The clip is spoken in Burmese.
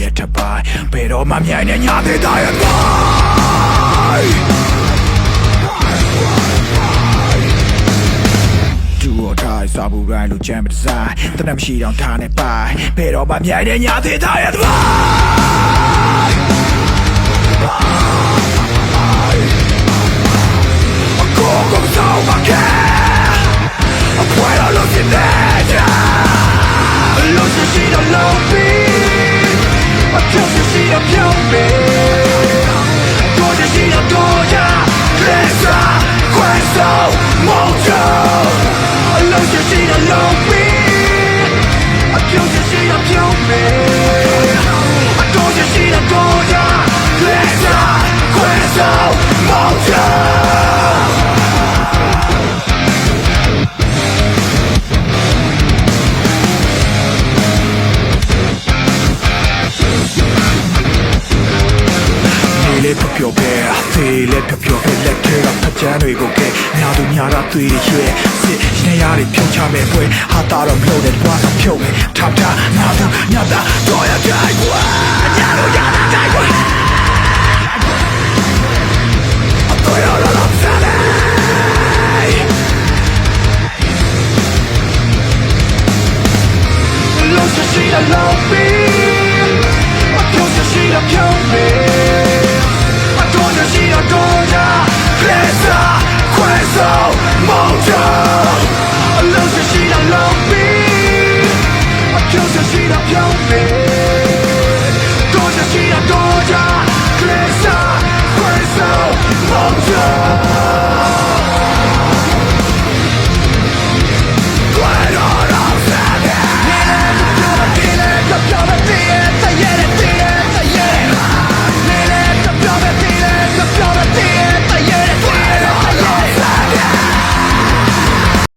ရဲ့ထပိုင်းဘယ်တော့မှမြိုင်နေညာသေးတာရဲ့ပိုင်းတူတော့ထားစာဘူးရိုင်းလို့ကြမ်းမတစားတနမရှိတော့ထားနေပိုင်ဘယ်တော့မှမြိုင်နေညာသေးတာရဲ့ပိုင်းအကောကောဆောင်မကဲအခွဲလို့ဖြစ်နေကြ တ်ရှိရှိတော့ဖြုတ်ပြီးအကိုရှိရှိတော့ကိုကြလက်စားခွဲဆောင်မောင်းချနေလေပျော်ပဲ ချမ်းတွေကိုကဲညာသူညာတာသွေးတွေရွှဲစစ်နေရာတွေဖြုတ်ချမယ်ပွဲဟာတာတော့မလို့တဲ့ဘွားဖြုတ်မယ်ထပ်တာနာတာညတာတော့ရကြိုက်ကွာညာလို့ရတာကြိုက်ကွာအတော်ရလာလာစားလေလုံးစရှိတဲ့ love me အကျိုးစရှိတဲ့ pure me die